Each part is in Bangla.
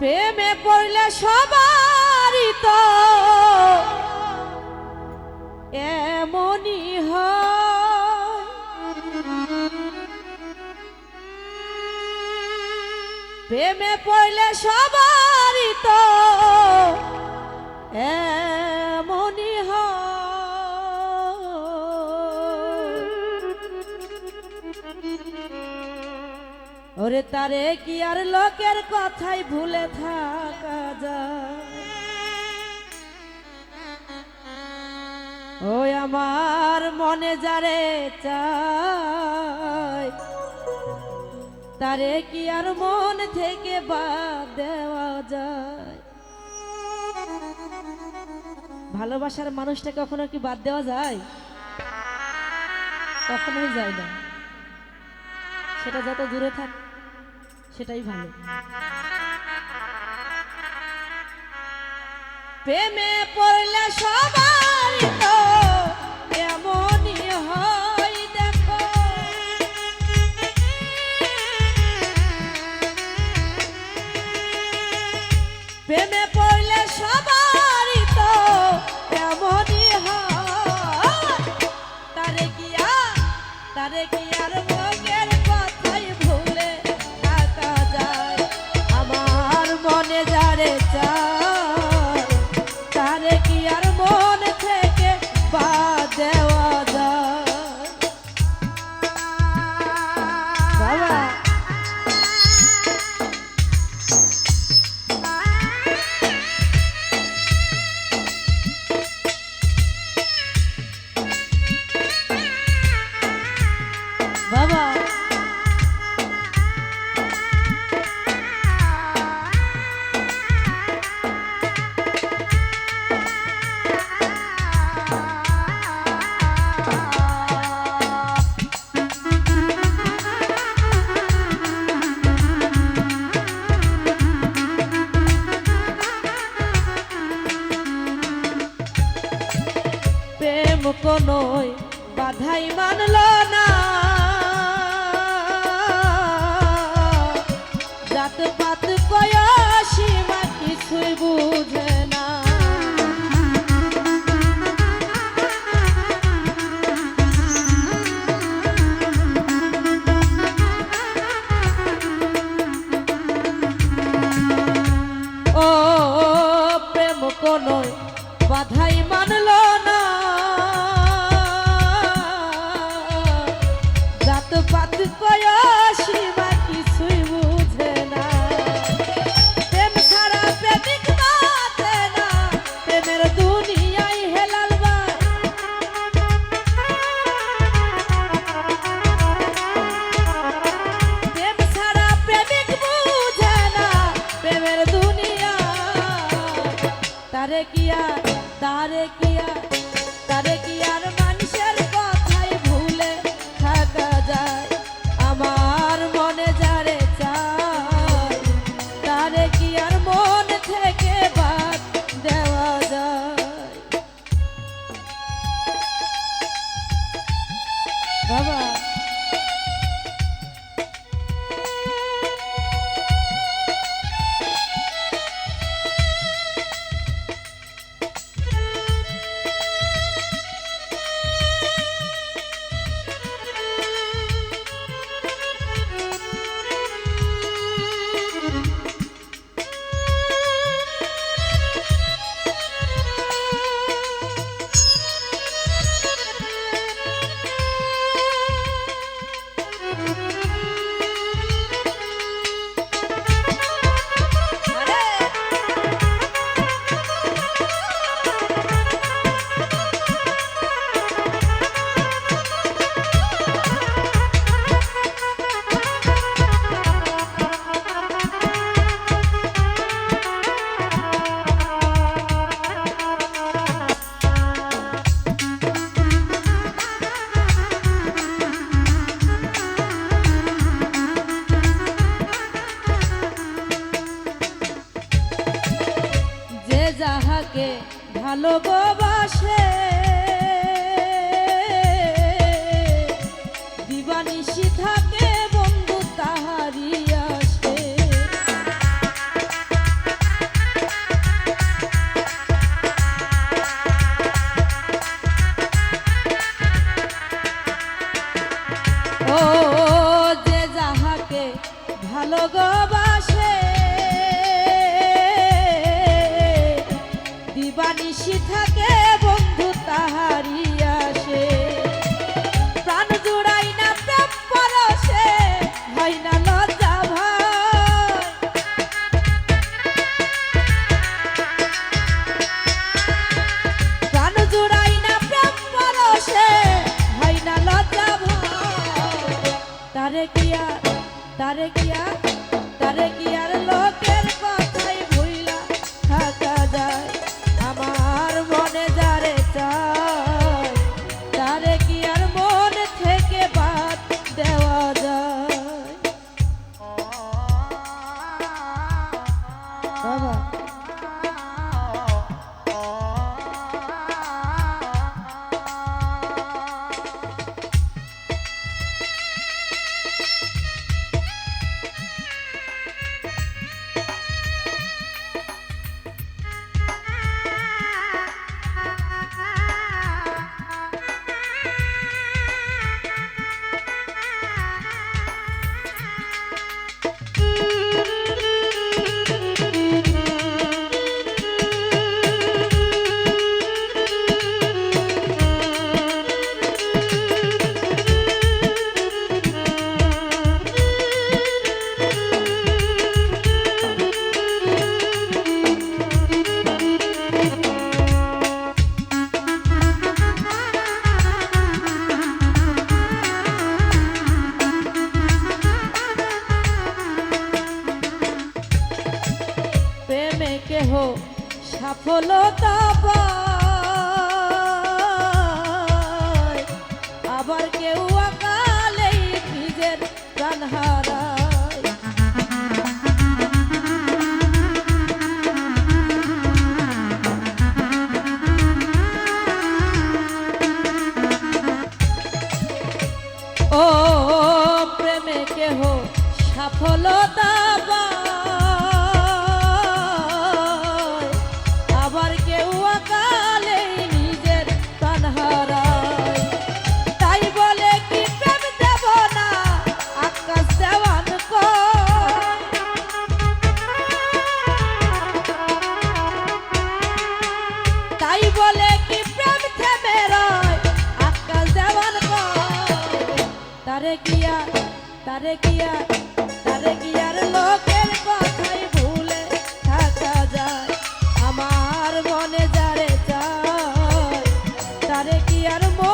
প্রেমে পড়লে সবারই তো এমনই প্রেমে পড়লে সবারই তো এমনই ওরে তারে কি আর লোকের কথাই ভুলে থাকা যায়? ওই আমার মনে যারে চায়, তারে কি আর মন থেকে বাদ দেওয়া যায়? ভালোবাসার মানুষটা কখনো কি বাদ দেওয়া যায়? কখনোই যায় না। সেটা যত দূরে থাক সেটাই ভালো। প্রেমে পড়লে সবার তো এমনই হয়, দেখো। প্রেমে পড়লে সবার তো এমনই হয়। তারে কি আর, তারে কি আর বাধাই মানল না। জাত পাত সীমা কিছুই বুঝে না। বাধাই তারে কিয়া তারে কি ভালোবাসে থাকে বন্ধু তাহারি আসে। প্রাণ জুড়াই না প্রেম পরশে, হয় না লজ্জা ভয়। প্রাণ জুড়াই না প্রেম পরশে, হয় না লজ্জা ভয়। তারে কি তারে কি তারে কি আর সফলতা পায়। আবার কেউ অকালেই নিজের প্রাণ হারায়। ও প্রেমে কেহ সফলতা তারে তারে কিয়া তারে গিয়ার লোকের কথাই ভুলে থাকা যায়। আমার মনে যারে চায় তারে আর মন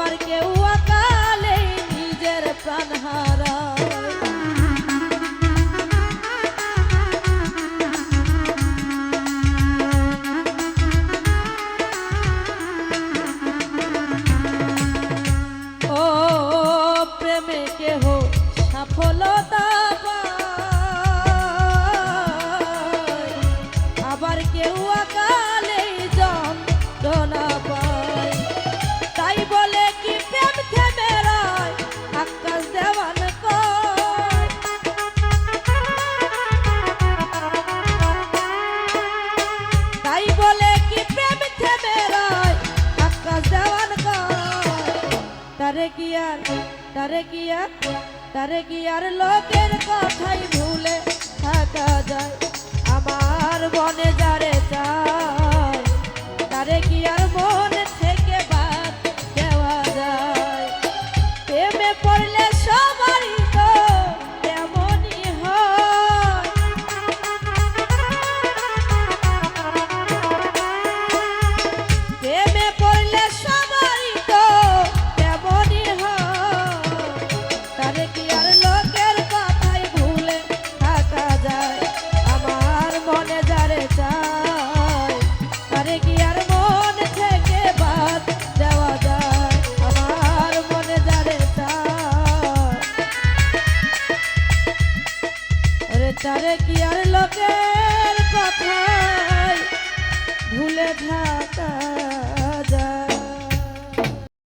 আবার কেউ অকালে নিজের প্রাণ হারায়। তারে কি আর তারে কি আর তারে কি আর লোকের কথাই ভুলে থাকা যায়। আমার বনে যারে চায় তারে কি আর মন